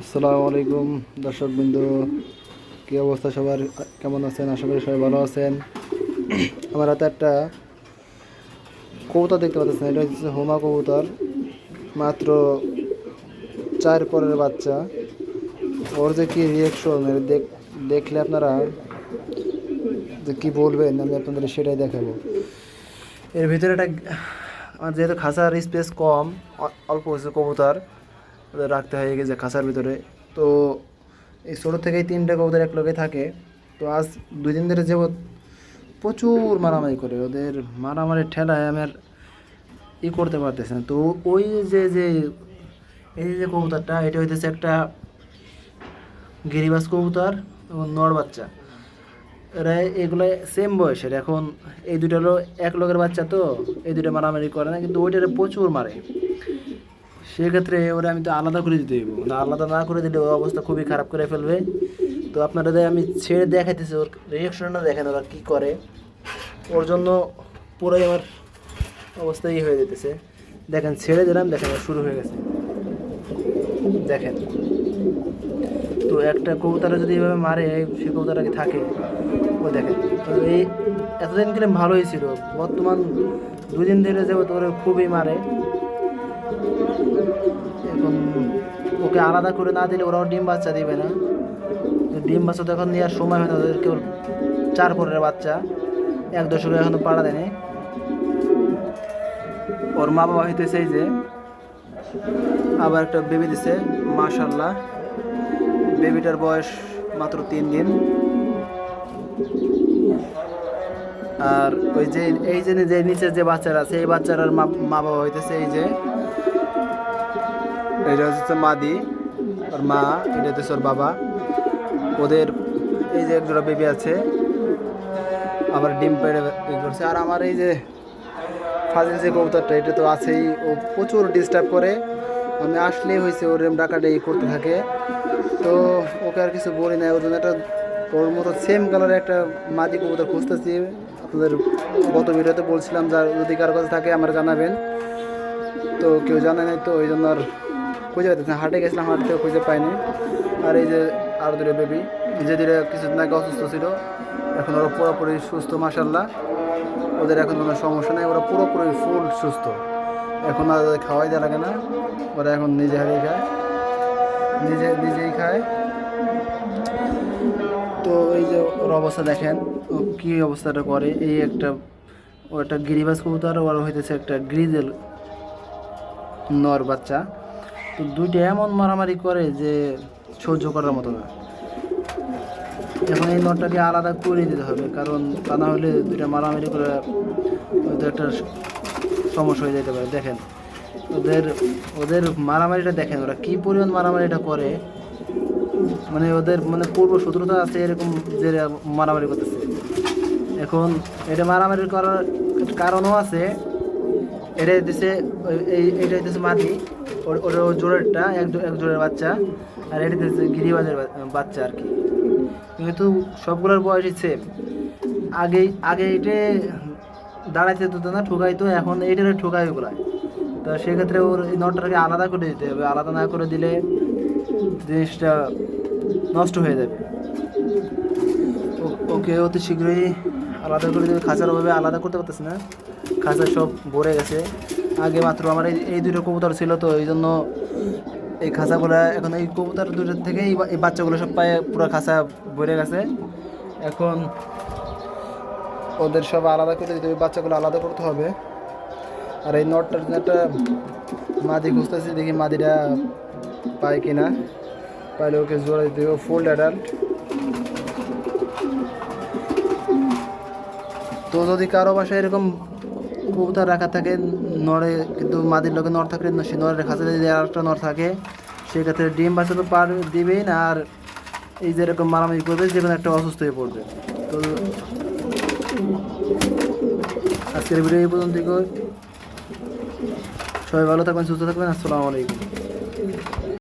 আসসালামু আলাইকুম দর্শক বিন্দু কী অবস্থা সবার? কেমন আছেন? আশা করি সবাই ভালো আছেন। আমার হাতে একটা কবুতর দেখতে পাচ্ছেন। এটা হচ্ছে হোমা কবুতর, মাত্র চার পরের বাচ্চা। ওর যে কী রিয়েকশন দেখ দেখলে আপনারা যে কী বলবেন, আমি আপনাদের সেটাই দেখাবো। এর ভিতরে একটা আমার যেহেতু খাঁচার স্পেস কম অল্প হচ্ছে কবুতর। রাখতে হয় গেছে খাঁচার ভিতরে। তো এই ছোটো থেকেই তিনটে কবুতর এক লগে থাকে। তো আজ দুই দিন ধরে যাবৎ প্রচুর মারামারি করে। ওদের মারামারির ঠেলায় আমি আর ই করতে পারতেছে না। তো ওই যে যে, এই যে কবুতরটা, এটা হইতেছে একটা গিরিবাস কবুতর এবং নর বাচ্চা। এরা এগুলো সেম বয়সের। এখন এই দুটো এক লোকের বাচ্চা তো, এই দুটো মারামারি করে না, কিন্তু ওইটারে প্রচুর মারে। সেক্ষেত্রে ওরা আমি তো আলাদা করে দিতে হইব। না আলাদা না করে দিলে ওর অবস্থা খুবই খারাপ করে ফেলবে। তো আপনারা আমি ছেড়ে দেখাইতেছি, ওর রিয়াকশনটা দেখেন ওরা কী করে। ওর জন্য পুরোই আমার অবস্থা ই হয়ে যেতেছে। দেখেন, ছেড়ে দিলাম, দেখেন, ওর শুরু হয়ে গেছে। দেখেন। তো একটা কবুতরা যদি এভাবে মারে, সে কবুতরটা কি থাকে। ও দেখেন, তো এই এতদিন গেলে ভালোই ছিল। বর্তমান দুই দিন ধরে যাব তোর খুবই মারে। এখন ওকে আলাদা করে না দিলে ওরাও ডিম বাচ্চা দিবে না। ডিম বাচ্চা তো এখন নেওয়ার সময় হয় না ওদের কেবল চার পরের বাচ্চা, এক দশকে এখনও পাড়া দেয়নি। ওর মা বাবা হইতেছে এই যে, আবার একটা বেবি দিছে মাশাল্লাহ বেবিটার বয়স মাত্র তিন দিন। আর ওই যে, এই যে নিচের যে বাচ্চারা আছে, এই বাচ্চারার মা মা বাবা হইতেছে এই যে এটা হচ্ছে মাদি, ওর মা, এটা হচ্ছে ওর বাবা। ওদের এই যে একজোড়া বেবি আছে, আবার ডিম পেড়ে করছে। আর আমার এই যে ফাজিল যে কবুতরটা, এটা তো আছেই, ও প্রচুর ডিস্টার্ব করে। আমি আসলেই হয়েছে, ওর এরম ডাকাডাকি করতে থাকে। তো ওকে আর কিছু বলি না ওর জন্য একটা, ওর মতো সেম কালারের একটা মাদি কবুতর খুঁজতেছি। আপনাদের গত ভিডিওতে বলছিলাম, যার যদি কারও কাছে থাকে, আমার জানাবেন। তো কেউ জানে নাই, তো ওই জন্য আর খুঁজে পাইতেছে না। হাটে গেছিলাম হাট থেকে খুঁজে পাইনি। আর এই যে আর দুটো বেবি যে দুটো কিছুদিন আগে অসুস্থ ছিল। এখন ওরা পুরোপুরি সুস্থ মাসাল্লাহ ওদের এখন কোনো সমস্যা নেই, ওরা পুরোপুরি ফুল সুস্থ। এখন আর খাওয়াই দেওয়া লাগে না, ওরা এখন নিজে হারিয়ে খায়। নিজে, নিজেই খায়। তো এই যে ওর অবস্থা দেখেন কী অবস্থাটা করে, এই একটা, ও একটা গিরিবাজ কবুতর ওর হইতেছে একটা গ্রিজেল নর বাচ্চা। তো দুইটা এমন মারামারি করে যে সহ্য করার মতো না। এখন এই নটটাকে আলাদা করে দিতে হবে, কারণ তা না হলে দুইটা মারামারি করে হয়তো একটা সমস্যা হয়ে যেতে পারে। দেখেন, ওদের ওদের মারামারিটা দেখেন ওরা কী পরিমাণ মারামারিটা করে। মানে ওদের মানে পূর্ব শত্রুতা আছে এরকম যে মারামারি করতেছে। এখন এটা মারামারি করার কারণও আছে। এটা দিছে এই এটা দিছে মাদি ওর- ওর জোড়েরটা এক এক জোড়ের বাচ্চা আর এটা দিচ্ছে গিরিবাজের বাচ্চা আর কি। কিন্তু সবগুলোর বয়সই সেম আগে আগে এটা দাঁড়াইতে দিত না ঠুকাইতো এখন এইটারে ঠুকাই ওগুলা তো সেক্ষেত্রে ওর এই নটটাকে আলাদা করে দিতে হবে, আলাদা না করে দিলে জিনিসটা নষ্ট হয়ে যাবে। ওকে অতি শীঘ্রই আলাদা করে দেবে, খাঁচার ওভাবে আলাদা করতে পারতেছে না, খাঁচা সব ভরে গেছে। আগে মাত্র আমার এই দুটো কবুতর ছিল, তো এই জন্য এই খাঁচাগুলো এখন এই কবুতর দুটোর থেকে এই বাচ্চাগুলো সব পায়ে পুরো খাঁচা ভরে গেছে। এখন ওদের সব আলাদা করে দিতে হবে, বাচ্চাগুলো আলাদা করতে হবে। আর এই নটটার একটা মাদি খুঁজতেছি, দেখি মাদিটা পায় কিনা। পাইলে ওকে জোড়া দিতে হবে ফুল অ্যাডাল্ট তো যদি কারও বাসায় এরকম কবুতর রাখা থাকে, নড়ে কিন্তু মাদির লোকে নড় থাকলে সে নড়ের খাঁচা যদি আরেকটা নড় থাকে। সেক্ষেত্রে ডিম বাচ্চা তো পার দিবেই না, আর এই যেরকম মারামারি করবে, যে কোনো একটা অসুস্থ হয়ে পড়বে। তো আজকের ভিডিও এই পর্যন্ত সবাই ভালো থাকবেন, সুস্থ থাকবেন, আসসালামু আলাইকুম।